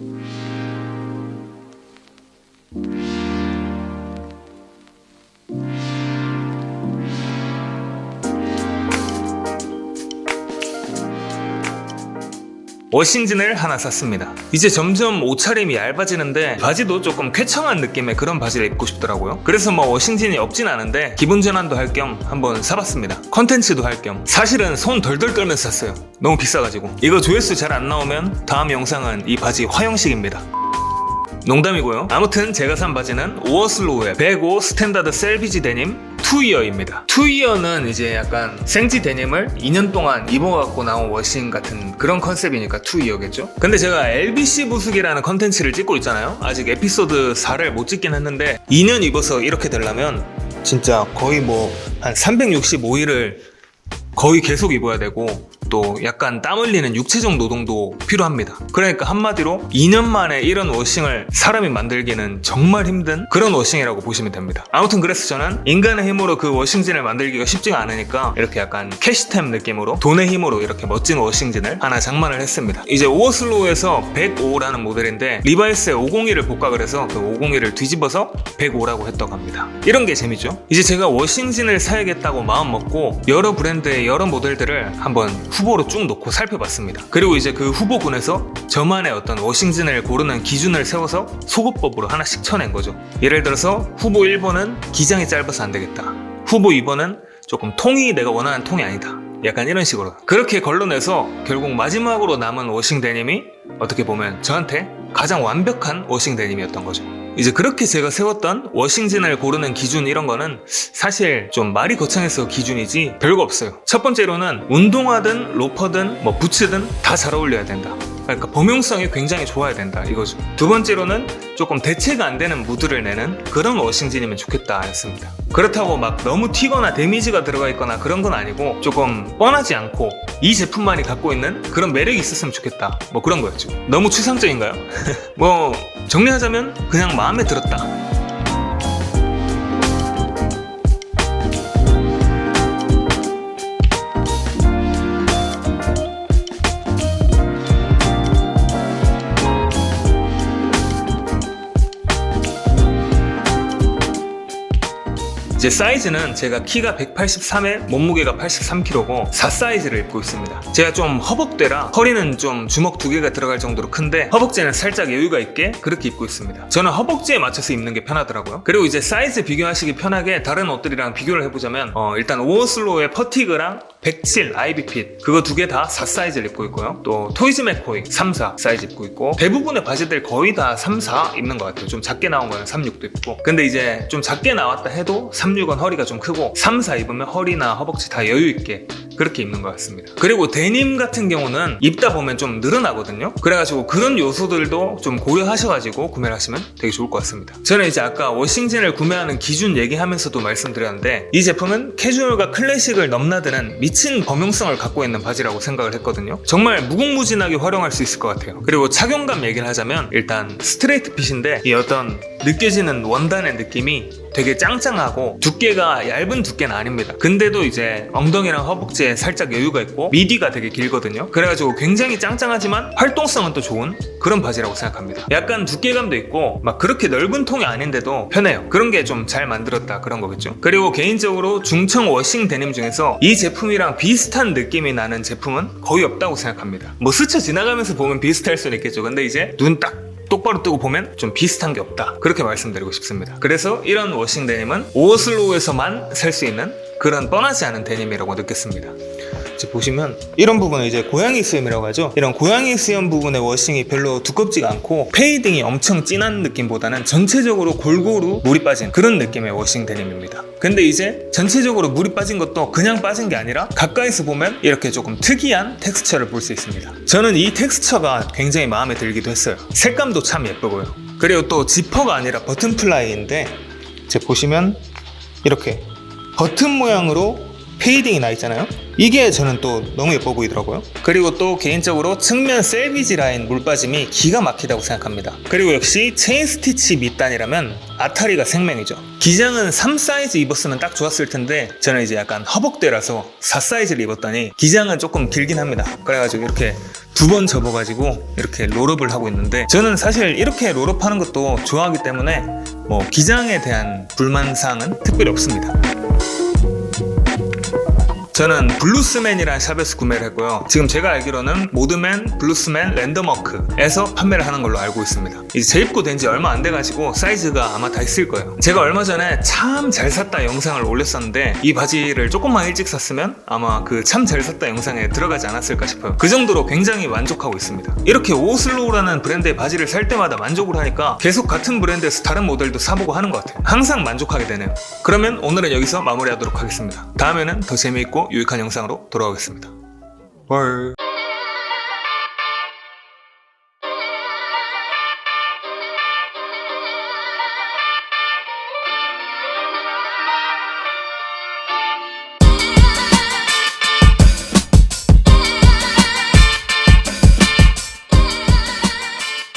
Thank you. 워싱진을 하나 샀습니다. 이제 점점 옷차림이 얇아지는데 바지도 조금 쾌청한 느낌의 그런 바지를 입고 싶더라고요. 그래서 뭐 워싱진이 없진 않은데 기분 전환도 할 겸 한번 사봤습니다. 컨텐츠도 할 겸. 사실은 손 덜덜 떨면서 샀어요. 너무 비싸가지고. 이거 조회수 잘 안 나오면 다음 영상은 이 바지 화형식입니다. 농담이고요. 아무튼 제가 산 바지는 오어슬로우의 105 스탠다드 셀비지 데님 투이어입니다. 투이어는 이제 약간 생지 데님을 2년 동안 입어갖고 나온 워싱 같은 그런 컨셉이니까 투이어겠죠? 근데 제가 LBC 부수기라는 컨텐츠를 찍고 있잖아요. 아직 에피소드 4를 못 찍긴 했는데 2년 입어서 이렇게 되려면 진짜 거의 뭐 한 365일을 거의 계속 입어야 되고 또 약간 땀 흘리는 육체적 노동도 필요합니다. 그러니까 한마디로 2년 만에 이런 워싱을 사람이 만들기는 정말 힘든 그런 워싱이라고 보시면 됩니다. 아무튼 그래서 저는 인간의 힘으로 그 워싱진을 만들기가 쉽지가 않으니까 이렇게 약간 캐시템 느낌으로 돈의 힘으로 이렇게 멋진 워싱진을 하나 장만을 했습니다. 이제 오어슬로우에서 105라는 모델인데 리바이스의 501을 복각을 해서 그 501을 뒤집어서 105라고 했다고 합니다. 이런 게 재밌죠? 이제 제가 워싱진을 사야겠다고 마음 먹고 여러 브랜드의 여러 모델들을 한번 후보로 쭉 놓고 살펴봤습니다. 그리고 이제 그 후보군에서 저만의 어떤 워싱진을 고르는 기준을 세워서 소거법으로 하나씩 쳐낸 거죠. 예를 들어서 후보 1번은 기장이 짧아서 안 되겠다. 후보 2번은 조금 통이 내가 원하는 통이 아니다. 약간 이런 식으로. 그렇게 걸러내서 결국 마지막으로 남은 워싱 데님이 어떻게 보면 저한테 가장 완벽한 워싱 데님이었던 거죠. 이제 그렇게 제가 세웠던 워싱진을 고르는 기준 이런 거는 사실 좀 말이 거창해서 기준이지 별거 없어요. 첫 번째로는 운동화든 로퍼든 뭐 부츠든 다 잘 어울려야 된다. 그러니까 범용성이 굉장히 좋아야 된다 이거죠. 두 번째로는 조금 대체가 안 되는 무드를 내는 그런 워싱진이면 좋겠다 였습니다. 그렇다고 막 너무 튀거나 데미지가 들어가 있거나 그런 건 아니고 조금 뻔하지 않고 이 제품만이 갖고 있는 그런 매력이 있었으면 좋겠다. 뭐 그런 거였죠. 너무 추상적인가요? 뭐 정리하자면 그냥 마음에 들었다. 이제 사이즈는 제가 키가 183에 몸무게가 83kg고 4 사이즈를 입고 있습니다. 제가 좀 허벅대라 허리는 좀 주먹 두 개가 들어갈 정도로 큰데 허벅지는 살짝 여유가 있게 그렇게 입고 있습니다. 저는 허벅지에 맞춰서 입는 게 편하더라고요. 그리고 이제 사이즈 비교하시기 편하게 다른 옷들이랑 비교를 해보자면 어, 일단 오어슬로의 퍼티그랑 107 아이비핏 그거 두 개 다 4 사이즈를 입고 있고요. 또 토이즈 맥코이 3, 4 사이즈 입고 있고 대부분의 바지들 거의 다 3, 4 입는 것 같아요. 좀 작게 나온 거는 3, 6도 입고 근데 이제 좀 작게 나왔다 해도 3, 6은 허리가 좀 크고 3, 4 입으면 허리나 허벅지 다 여유 있게 그렇게 입는 것 같습니다. 그리고 데님 같은 경우는 입다 보면 좀 늘어나거든요. 그래가지고 그런 요소들도 좀 고려하셔가지고 구매를 하시면 되게 좋을 것 같습니다. 저는 이제 아까 워싱진을 구매하는 기준 얘기하면서도 말씀드렸는데 이 제품은 캐주얼과 클래식을 넘나드는 미친 범용성을 갖고 있는 바지라고 생각을 했거든요. 정말 무궁무진하게 활용할 수 있을 것 같아요. 그리고 착용감 얘기를 하자면 일단 스트레이트 핏인데 이 어떤 느껴지는 원단의 느낌이 되게 짱짱하고 두께가 얇은 두께는 아닙니다. 근데도 이제 엉덩이랑 허벅지에 살짝 여유가 있고 미디가 되게 길거든요. 그래가지고 굉장히 짱짱하지만 활동성은 또 좋은 그런 바지라고 생각합니다. 약간 두께감도 있고 막 그렇게 넓은 통이 아닌데도 편해요. 그런 게 좀 잘 만들었다 그런 거겠죠. 그리고 개인적으로 중청 워싱 데님 중에서 이 제품이랑 비슷한 느낌이 나는 제품은 거의 없다고 생각합니다. 뭐 스쳐 지나가면서 보면 비슷할 수는 있겠죠. 근데 이제 눈 딱 똑바로 뜨고 보면 좀 비슷한 게 없다. 그렇게 말씀드리고 싶습니다. 그래서 이런 워싱 데님은 오슬로우에서만 살 수 있는 그런 뻔하지 않은 데님이라고 느꼈습니다. 이제 보시면 이런 부분은 이제 고양이 수염이라고 하죠. 이런 고양이 수염 부분의 워싱이 별로 두껍지가 않고 페이딩이 엄청 진한 느낌보다는 전체적으로 골고루 물이 빠진 그런 느낌의 워싱 데님입니다. 근데 이제 전체적으로 물이 빠진 것도 그냥 빠진 게 아니라 가까이서 보면 이렇게 조금 특이한 텍스처를 볼 수 있습니다. 저는 이 텍스처가 굉장히 마음에 들기도 했어요. 색감도 참 예쁘고요. 그리고 또 지퍼가 아니라 버튼 플라이인데 이제 보시면 이렇게 버튼 모양으로 페이딩이 나 있잖아요. 이게 저는 또 너무 예뻐 보이더라고요. 그리고 또 개인적으로 측면 셀비지 라인 물빠짐이 기가 막히다고 생각합니다. 그리고 역시 체인 스티치 밑단이라면 아타리가 생명이죠. 기장은 3 사이즈 입었으면 딱 좋았을 텐데 저는 이제 약간 허벅대라서 4 사이즈를 입었더니 기장은 조금 길긴 합니다. 그래가지고 이렇게 두 번 접어가지고 이렇게 롤업을 하고 있는데 저는 사실 이렇게 롤업 하는 것도 좋아하기 때문에 뭐 기장에 대한 불만사항은 특별히 없습니다. 저는 블루스맨이라는 샵에서 구매를 했고요. 지금 제가 알기로는 모드맨, 블루스맨, 랜덤워크에서 판매를 하는 걸로 알고 있습니다. 이제 재입고 된 지 얼마 안 돼가지고 사이즈가 아마 다 있을 거예요. 제가 얼마 전에 참 잘 샀다 영상을 올렸었는데 이 바지를 조금만 일찍 샀으면 아마 그 참 잘 샀다 영상에 들어가지 않았을까 싶어요. 그 정도로 굉장히 만족하고 있습니다. 이렇게 오슬로우라는 브랜드의 바지를 살 때마다 만족을 하니까 계속 같은 브랜드에서 다른 모델도 사보고 하는 것 같아요. 항상 만족하게 되네요. 그러면 오늘은 여기서 마무리하도록 하겠습니다. 다음에는 더 재미있고 유익한 영상으로 돌아오겠습니다. 헐.